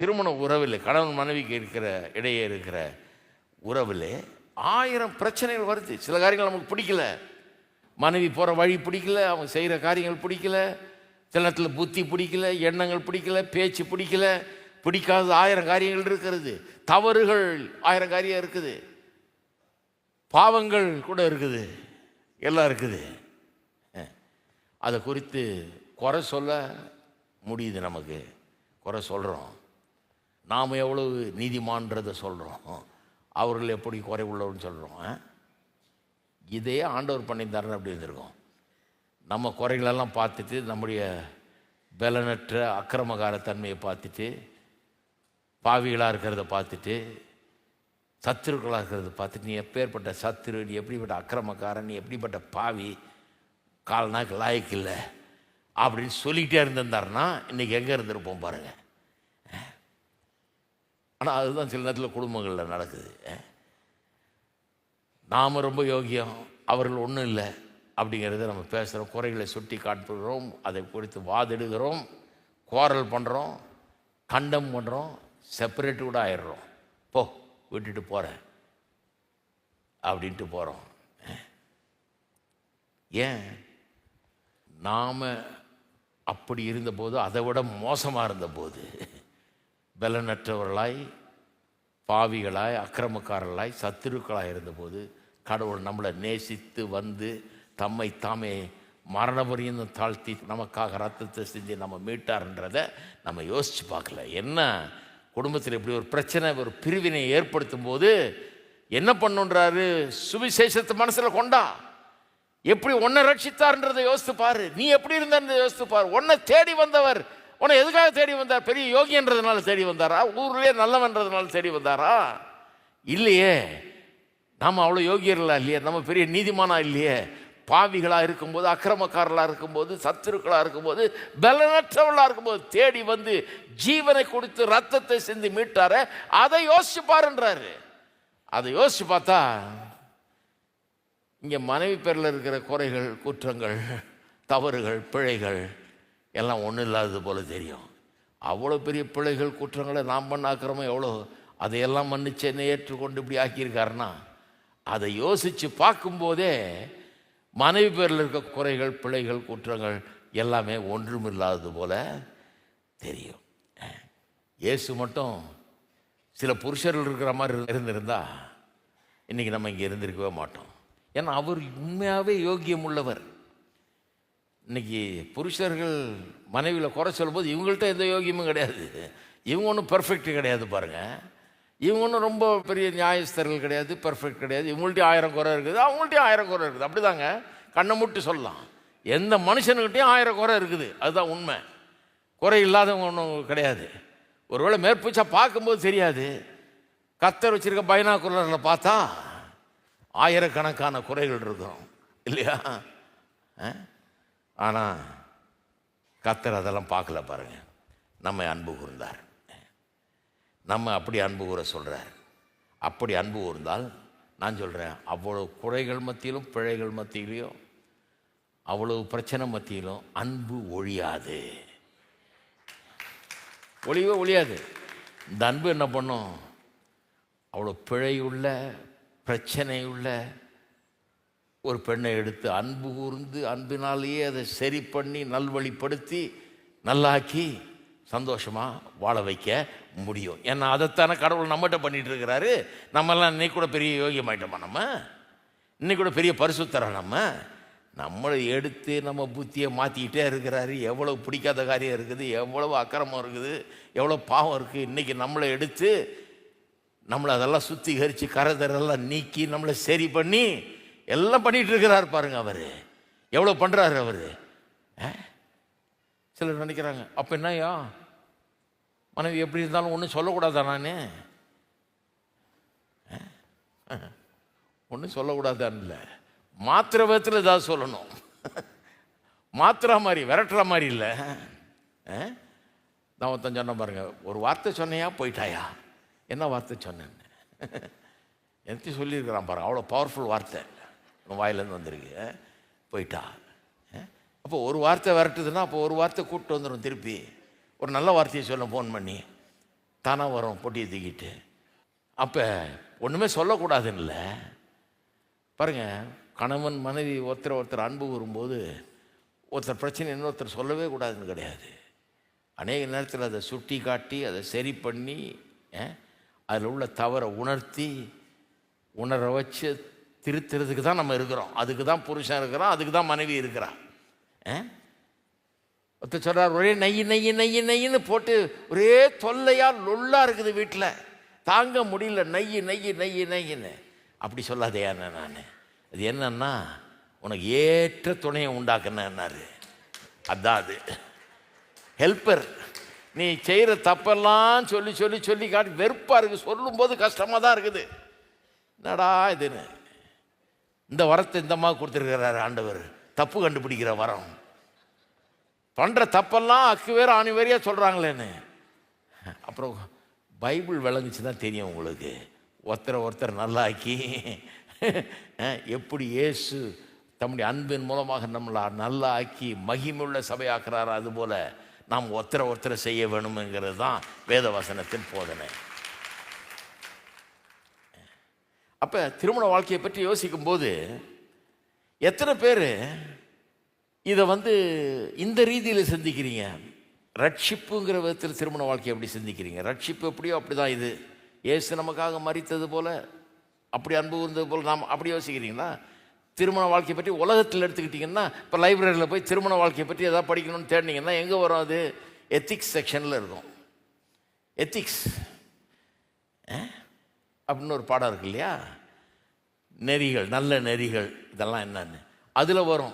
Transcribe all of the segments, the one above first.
திருமண உறவில் கணவன் மனைவிக்கு இருக்கிற இடையே இருக்கிற உறவில் ஆயிரம் பிரச்சனைகள் வருது. சில காரியங்கள் நமக்கு பிடிக்கல. மனைவி போகிற வழி பிடிக்கல அவங்க செய்கிற காரியங்கள் பிடிக்கல சில நேரத்தில் புத்தி பிடிக்கல எண்ணங்கள் பிடிக்கல பேச்சு பிடிக்கல பிடிக்காத ஆயிரம் காரியங்கள் இருக்கிறது. தவறுகள் ஆயிரம் காரியம் இருக்குது. பாவங்கள் கூட இருக்குது. எல்லாம் இருக்குது. அதை குறித்து குறை சொல்ல முடியுது நமக்கு. குறை சொல்கிறோம் நாம் எவ்வளவு நீதிமான்றதை சொல்கிறோம் அவர்கள் எப்படி குறை உள்ளவர்னு சொல்கிறோம் இதே ஆண்டவர் பண்ணி தரணும் அப்படி இருந்திருக்கோம். நம்ம குறைகளெல்லாம் பார்த்துட்டு நம்முடைய பலனற்ற அக்கிரமகார தன்மையை பார்த்துட்டு பாவிகளாக இருக்கிறத பார்த்துட்டு சத்துருக்களாக இருக்கிறத பார்த்துட்டு நீ எப்பேற்பட்ட சத்துரு நீ எப்படிப்பட்ட அக்கிரமக்காரன் நீ எப்படிப்பட்ட பாவி கால்நாக்கு லாய்க்கு இல்லை அப்படின்னு சொல்லிக்கிட்டே இருந்திருந்தாருன்னா இன்றைக்கி எங்கே இருந்திருப்போம் பாருங்கள் ஆனால் அதுதான் சில நேரத்தில் குடும்பங்களில் நடக்குது. நாம் ரொம்ப யோகியம் அவர்கள் ஒன்றும் இல்லை அப்படிங்கிறத நம்ம பேசுகிறோம் குறைகளை சுட்டி காட்டுகிறோம் அதை குறித்து வாதிடுகிறோம் குவாரல் பண்ணுறோம் கண்டம் பண்ணுறோம் செப்பரேட் கூட ஆயிடுறோம். போ விட்டுட்டு போகிறேன் அப்படின்ட்டு போகிறோம் ஏன்? நாம் அப்படி இருந்தபோது அதை விட மோசமாக இருந்தபோது. பலனற்றவர்களாய் பாவிகளாய் அக்கிரமக்காரர்களாய் சத்துருக்களாய் இருந்தபோது கடவுள் நம்மளை நேசித்து வந்து தம்மை தாமே மரணபரியந்த தாழ்த்தி நமக்காக ரத்தத்தை செஞ்சு நம்ம மீட்டார்ன்றதை நம்ம யோசித்து பார்க்கல. என்ன? குடும்பத்தில் இப்படி ஒரு பிரச்சனை ஒரு பிரிவினை ஏற்படுத்தும் போது என்ன பண்ணுன்றாரு? சுவிசேஷத்தை மனசில் கொண்டா. எப்படி உன்னை ரட்சித்தார்ன்றதை யோசித்து பாரு. நீ எப்படி இருந்தன்றதை யோசித்து பாரு. உன்னை தேடி வந்தவர் உன்னை எதுக்காக தேடி வந்தார்? பெரிய யோகின்றதுனால தேடி வந்தாரா? ஊர்லேயே நல்லவன்றதுனால தேடி வந்தாரா? இல்லையே. நாம் அவ்வளோ யோகியர்களா இல்லையே. நம்ம பெரிய நீதிமானா இல்லையே. பாவிகளாக இருக்கும்போது அக்கிரமக்காரர்களாக இருக்கும்போது சத்துருக்களாக இருக்கும்போது பலனற்றவர்களாக இருக்கும்போது தேடி வந்து ஜீவனை கொடுத்து ரத்தத்தை சிந்தி மீட்டார அதை யோசிச்சு பாருன்றாரு. அதை யோசிச்சு பார்த்தா இங்கே மனைவி பேரில் இருக்கிற குறைகள் குற்றங்கள் தவறுகள் பிழைகள் எல்லாம் ஒன்றும் இல்லாதது போல் தெரியும். அவ்வளோ பெரிய பிள்ளைகள் குற்றங்களை நாம் பண்ண எவ்வளோ அதையெல்லாம் மன்னிச்சு என்னை ஏற்றுக்கொண்டு இப்படி ஆக்கியிருக்காருன்னா அதை யோசித்து பார்க்கும்போதே மனைவி பேரில் இருக்க குறைகள் பிள்ளைகள் குற்றங்கள் எல்லாமே ஒன்றும் இல்லாதது போல தெரியும். இயேசு மட்டும் சில புருஷர்கள் இருக்கிற மாதிரி இருந்திருந்தா இன்றைக்கி நம்ம இங்கே இருந்திருக்கவே மாட்டோம். ஏன்னா அவர் உண்மையாகவே யோக்கியம் உள்ளவர் இன்னைக்கு புருஷர்கள் மனைவியில் குறை சொல்லும்போது இவங்கள்ட்ட எந்த யோகியமும் கிடையாது. இவங்க ஒன்றும் பெர்ஃபெக்ட் கிடையாது பாருங்கள் இவங்க ஒன்றும் ரொம்ப பெரிய நியாயஸ்தர்கள் கிடையாது பெர்ஃபெக்ட் கிடையாது. இவங்கள்ட்டையும் ஆயிரம் குறை இருக்குது அவங்கள்ட்டையும் ஆயிரம் குறை இருக்குது. அப்படிதாங்க. கண்ணை முட்டு சொல்லலாம். எந்த மனுஷனுக்கிட்டையும் ஆயிரம் குறை இருக்குது. அதுதான் உண்மை. குறை இல்லாதவங்க ஒன்றும் கிடையாது. ஒருவேளை மேற்பூச்சா பார்க்கும்போது தெரியாது. கத்தர் வச்சுருக்க பைனாக்குலரில் பார்த்தா ஆயிரக்கணக்கான குறைகள் இருக்கும். இல்லையா? ஆனால் கத்தர் அதெல்லாம் பார்க்கல பாருங்கள் நம்மை அன்பு கூர்ந்தார். நம்ம அப்படி அன்பு கூற சொல்கிறார் அப்படி அன்பு கூர்ந்தால் நான் சொல்கிறேன் அவ்வளோ குறைகள் மத்தியிலும் பிழைகள் மத்தியிலையும் அவ்வளவு பிரச்சனை மத்தியிலும் அன்பு ஒழியாது. ஒழியவே ஒழியாது. இந்த அன்பு என்ன பண்ணும்? அவ்வளோ பிழையுள்ள பிரச்சனையுள்ள ஒரு பெண்ணை எடுத்து அன்பு கூர்ந்து அன்பினாலேயே அதை சரி பண்ணி நல்வழிப்படுத்தி நல்லாக்கி சந்தோஷமாக வாழ வைக்க முடியும். ஏன்னா அதைத்தானே கடவுள் நம்மகிட்ட பண்ணிகிட்டு இருக்கிறாரு நம்மெல்லாம் இன்னைக்கு கூட பெரிய யோகியமாயிட்டோமா நம்ம? இன்னைக்கு கூட பெரிய பரிசுத்தர நம்ம? நம்மளை எடுத்து நம்ம புத்தியை மாற்றிக்கிட்டே இருக்கிறாரு. எவ்வளோ பிடிக்காத காரியம் இருக்குது எவ்வளவு அக்கிரமம் இருக்குது எவ்வளோ பாவம் இருக்குது. இன்றைக்கி நம்மளை எடுத்து நம்மளை அதெல்லாம் சுத்திகரித்து கரதரெல்லாம் நீக்கி நம்மளை சரி பண்ணி எல்லாம் பண்ணிட்டு இருக்கிறார் பாருங்க அவர். எவ்வளோ பண்ணுறாரு அவர். சிலர் நினைக்கிறாங்க அப்போ என்னையா மனைவி எப்படி இருந்தாலும் ஒன்றும் சொல்லக்கூடாதா நான்? ஒன்றும் சொல்லக்கூடாதான்னு இல்லை மாத்திர விதத்தில் ஏதாவது சொல்லணும். மாத்திரா மாதிரி விரட்டுற மாதிரி இல்லை. நான் ஒருத்தன் சொன்ன பாருங்க ஒரு வார்த்தை சொன்னையா போயிட்டாயா? என்ன வார்த்தை சொன்னேன்னு? எனக்கு சொல்லியிருக்கிறான் பாருங்க அவ்வளோ பவர்ஃபுல் வார்த்தை. உன் வாயிலேருந்து வந்திருக்கு. போயிட்டா. அப்போ ஒரு வார்த்தை விரட்டுதுன்னா அப்போ ஒரு வார்த்தை கூப்பிட்டு வந்துடும் திருப்பி. ஒரு நல்ல வார்த்தையை சொல்ல ஃபோன் பண்ணி. தானாக வரும் பொட்டியை தூக்கிட்டு. அப்போ ஒன்றுமே சொல்லக்கூடாதுன்னு இல்லை பாருங்கள் கணவன் மனைவி ஒருத்தர் ஒருத்தர் அன்பு கூறும்போது ஒருத்தர் பிரச்சனை இன்னொருத்தர் சொல்லவே கூடாதுன்னு கிடையாது. அநேக நேரத்தில் அதை சுட்டி காட்டி அதை சரி பண்ணி அதில் உள்ள தவறை உணர்த்தி உணர வச்சு திருத்துறதுக்கு தான் நம்ம இருக்கிறோம். அதுக்கு தான் புருஷன் இருக்கிறோம் அதுக்கு தான் மனைவி இருக்கிறான் ஒருத்தர் சொல்கிறார் ஒரே நெய் நெய் நெய் நெய்ன்னு போட்டு ஒரே தொல்லையாக லொல்லாக இருக்குது வீட்டில் தாங்க முடியல நெய் நெய் நெய் நெய்ன்னு. அப்படி சொல்லாதையா நான். அது என்னன்னா உனக்கு ஏற்ற துணையை உண்டாக்குனாரு அதான் அது. ஹெல்ப்பர் நீ செய்கிற தப்பெல்லாம் சொல்லி சொல்லி சொல்லி காட்டி வெறுப்பாக இருக்குது சொல்லும்போது கஷ்டமாக தான் இருக்குது. என்னடா இதுன்னு. இந்த வரத்தை இந்த மாதிரி கொடுத்துருக்கிறாரு ஆண்டவர். தப்பு கண்டுபிடிக்கிற வரம். பண்ணுற தப்பெல்லாம் அக்கு வேறு ஆணி வேறையாக சொல்கிறாங்களேன்னு அப்புறம் பைபிள் விளங்குச்சு தான் தெரியும் உங்களுக்கு. ஒருத்தரை ஒருத்தர் நல்லாக்கி எப்படி இயேசு தம்முடைய அன்பின் மூலமாக நம்மளை நல்லா ஆக்கி மகிமுள்ள சபையாக்குறாரு அதுபோல் நாம் ஒருத்தரை ஒருத்தரை செய்ய வேணுங்கிறது தான் வேதவசனத்தின் போதனை. அப்போ திருமண வாழ்க்கையை பற்றி யோசிக்கும்போது எத்தனை பேர் இதை வந்து இந்த ரீதியில் சிந்திக்கிறீங்க? ரட்சிப்புங்கிற விதத்தில் திருமண வாழ்க்கையை எப்படி சிந்திக்கிறீங்க? ரட்சிப்பு எப்படியோ அப்படி தான் இது. ஏசு நமக்காக மறித்தது போல் அப்படி அன்பு இருந்தது போல் நாம் அப்படி யோசிக்கிறீங்களா? திருமண வாழ்க்கையை பற்றி உலகத்தில் எடுத்துக்கிட்டிங்கன்னா இப்போ லைப்ரரியில் போய் திருமண வாழ்க்கையை பற்றி எதாவது படிக்கணும்னு தேடினீங்கன்னா எங்கே வரும் அது? எத்திக்ஸ் செக்ஷனில் இருக்கும். எத்திக்ஸ் அப்படின்னு ஒரு பாடம் இருக்கு இல்லையா? நெறிகள் நல்ல நெறிகள் இதெல்லாம் என்னன்னு. அதில் வரும்.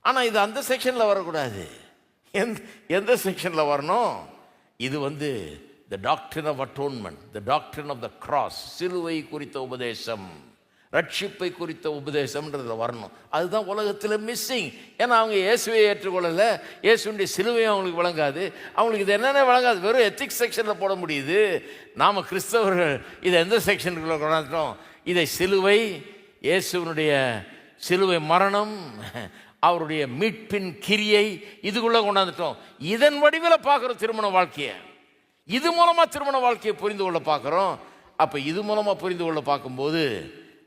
ஆனால் இது அந்த செக்ஷனில் வரக்கூடாது. எந்த எந்த செக்ஷனில் வரணும்? இது வந்து the doctor of atonement the doctor of the cross சிலுவை குறித்த உபதேசம். ரட்சிப்பை குறித்த உபதேசம்ன்றதை வரணும். அதுதான் உலகத்தில் மிஸ்ஸிங் ஏன்னா அவங்க இயேசுவை ஏற்றுக்கொள்ளலை. இயேசுடைய சிலுவையும் அவங்களுக்கு விளங்காது. அவங்களுக்கு இது என்னென்ன விளங்காது? வெறும் எத்திக்ஸ் செக்ஷனில் போட முடியுது. நாம் கிறிஸ்தவர்கள் இதை எந்த செக்ஷனுக்குள்ளே கொண்டாந்துட்டோம்? இதை சிலுவை இயேசுவனுடைய சிலுவை மரணம் அவருடைய மீட்பின் கிரியை இதுக்குள்ளே கொண்டாந்துட்டோம். இதன் வடிவில் பார்க்குறோம் திருமண வாழ்க்கையை இது மூலமாக திருமண வாழ்க்கையை புரிந்து கொள்ள பார்க்குறோம். அப்போ இது மூலமாக புரிந்து கொள்ள பார்க்கும்போது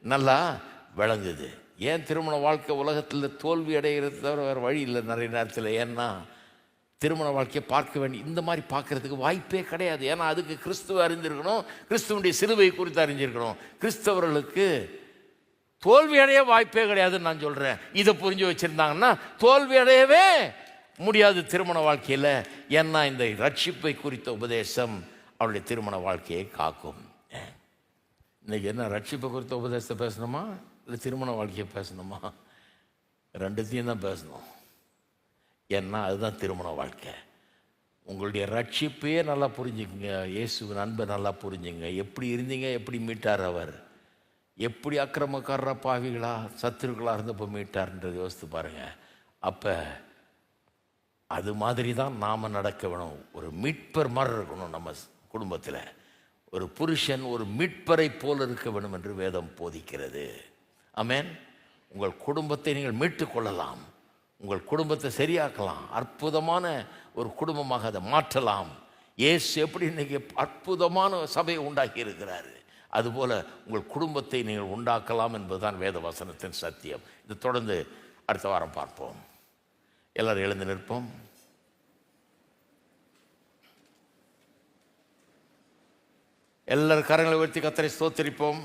நல்லா விளங்குது. ஏன் திருமண வாழ்க்கை உலகத்தில் தோல்வி அடைகிறது தவிர வேறு வழி இல்லை நிறைய நேரத்தில்? ஏன்னா திருமண வாழ்க்கையை பார்க்க வேண்டி இந்த மாதிரி பார்க்கறதுக்கு வாய்ப்பே கிடையாது. ஏன்னா அதுக்கு கிறிஸ்துவ அறிஞ்சிருக்கணும் கிறிஸ்துவனுடைய சிலுவை குறித்து அறிஞ்சிருக்கணும். கிறிஸ்தவர்களுக்கு தோல்வி அடைய வாய்ப்பே கிடையாதுன்னு நான் சொல்கிறேன் இதை புரிஞ்சு வச்சுருந்தாங்கன்னா தோல்வி அடையவே முடியாது திருமண வாழ்க்கையில். ஏன்னா இந்த ரட்சிப்பை குறித்த உபதேசம் அவருடைய திருமண வாழ்க்கையை காக்கும். இன்றைக்கி என்ன ரட்சிப்பை குறித்த உபதேசத்தை பேசணுமா? இல்லை திருமண வாழ்க்கையை பேசணுமா? ரெண்டுத்தையும் தான் பேசணும். ஏன்னா அதுதான் திருமண வாழ்க்கை. உங்களுடைய ரட்சிப்பையே நல்லா புரிஞ்சுக்குங்க. இயேசுவின் அன்பை நல்லா புரிஞ்சுங்க. எப்படி இருந்தீங்க எப்படி மீட்டார் அவர்? எப்படி அக்கிரமக்காரர பாவிகளா சத்துருக்களாக இருந்தப்போ மீட்டார்ன்றது யோசித்து பாருங்கள் அப்போ அது மாதிரி தான் நாம் நடக்க வேணும். ஒரு மீட்பர் மாதிரி இருக்கணும் நம்ம குடும்பத்தில். ஒரு புருஷன் ஒரு மீட்பரை போல் இருக்க வேண்டும் என்று வேதம் போதிக்கிறது. அமேன் உங்கள் குடும்பத்தை நீங்கள் மீட்டு கொள்ளலாம். உங்கள் குடும்பத்தை சரியாக்கலாம். அற்புதமான ஒரு குடும்பமாக அதை மாற்றலாம். ஏசு எப்படி இன்றைக்கி அற்புதமான சபையை உண்டாக்கி இருக்கிறாரு? அதுபோல் உங்கள் குடும்பத்தை நீங்கள் உண்டாக்கலாம் என்பதுதான் வேத வசனத்தின் சத்தியம். இது தொடர்ந்து அடுத்த வாரம் பார்ப்போம். எல்லோரும் எழுந்து நிற்போம். எல்லாரும் கரங்களை உயர்த்தி கத்தரை ஸ்தோத்தரிப்போம்.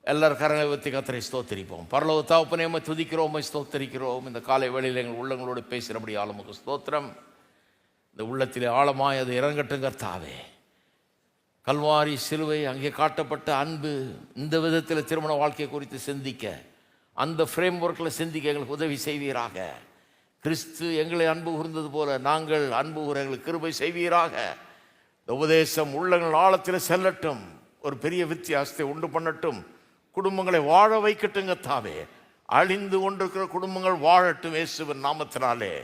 எல்லாரும் கரங்களை உயர்த்தி கத்தரை ஸ்தோத்தரிப்போம். பரலோக தாப்பனேமை துதிக்கிறோம் ஸ்தோத்தரிக்கிறோம். இந்த காலை வேளையில் எங்கள் உள்ளங்களோடு பேசுகிறபடி ஆழமுக்கு ஸ்தோத்திரம். இந்த உள்ளத்திலே ஆழமாய் அது இறங்கட்டும் கர்த்தாவே. கல்வாரி சிலுவை அங்கே காட்டப்பட்ட அன்பு இந்த விதத்தில் திருமண வாழ்க்கை குறித்து சிந்திக்க அந்த ஃப்ரேம் ஒர்க்கில் சிந்திக்க எங்களுக்கு உதவி செய்வீராக. கிறிஸ்து எங்களை அன்பு கூர்ந்தது போல நாங்கள் அன்பு கூற எங்களுக்கு கிருபை செய்வீராக. உபதேசம் உள்ளங்கள் ஆழத்தில் செல்லட்டும். ஒரு பெரிய வித்தியாசத்தை உண்டு பண்ணட்டும். குடும்பங்களை வாழ வைக்கட்டுங்க தாவே. அழிந்து கொண்டிருக்கிற குடும்பங்கள் வாழட்டும் இயேசுவின் நாமத்தினாலே.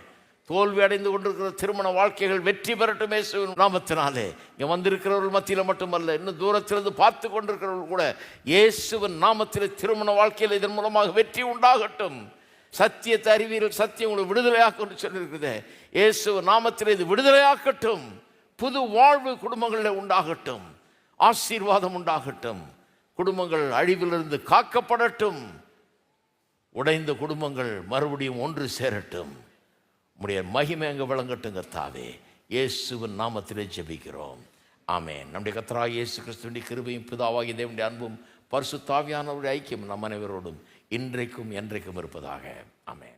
தோல்வி அடைந்து கொண்டிருக்கிற திருமண வாழ்க்கைகள் வெற்றி பெறட்டும் இயேசுவின் நாமத்தினாலே. இங்கே வந்திருக்கிறவர்கள் மத்தியில் மட்டுமல்ல இன்னும் தூரத்திலிருந்து பார்த்து கொண்டிருக்கிறவர்கள் கூட இயேசுவின் நாமத்தில் திருமண வாழ்க்கையில் இதன் மூலமாக வெற்றி உண்டாகட்டும். சத்தியத்தை அறிவியல் சத்தியம் உங்களை விடுதலையாக்கொண்டு சொல்லியிருக்குது. இயேசு நாமத்தில் இது விடுதலையாக்கட்டும். புது வாழ்வு குடும்பங்களில் உண்டாகட்டும் ஆசீர்வாதம் உண்டாகட்டும் குடும்பங்கள் அழிவிலிருந்து காக்கப்படட்டும் உடைந்த குடும்பங்கள் மறுபடியும் ஒன்று சேரட்டும். உடைய மகிமை அங்கே விளங்கட்டும் கர்த்தாவே இயேசுவின் நாமத்திலே ஜெபிக்கிறோம். ஆமே நம்முடைய கர்த்தராகிய இயேசு கிறிஸ்துவின் கிருபையும் புதாவாகி தேவனுடைய அன்பும் பரிசுத்தாவியானவருடைய ஐக்கியம் நம் அனைவரோடும் இன்றைக்கும் என்றைக்கும் இருப்பதாக. ஆமே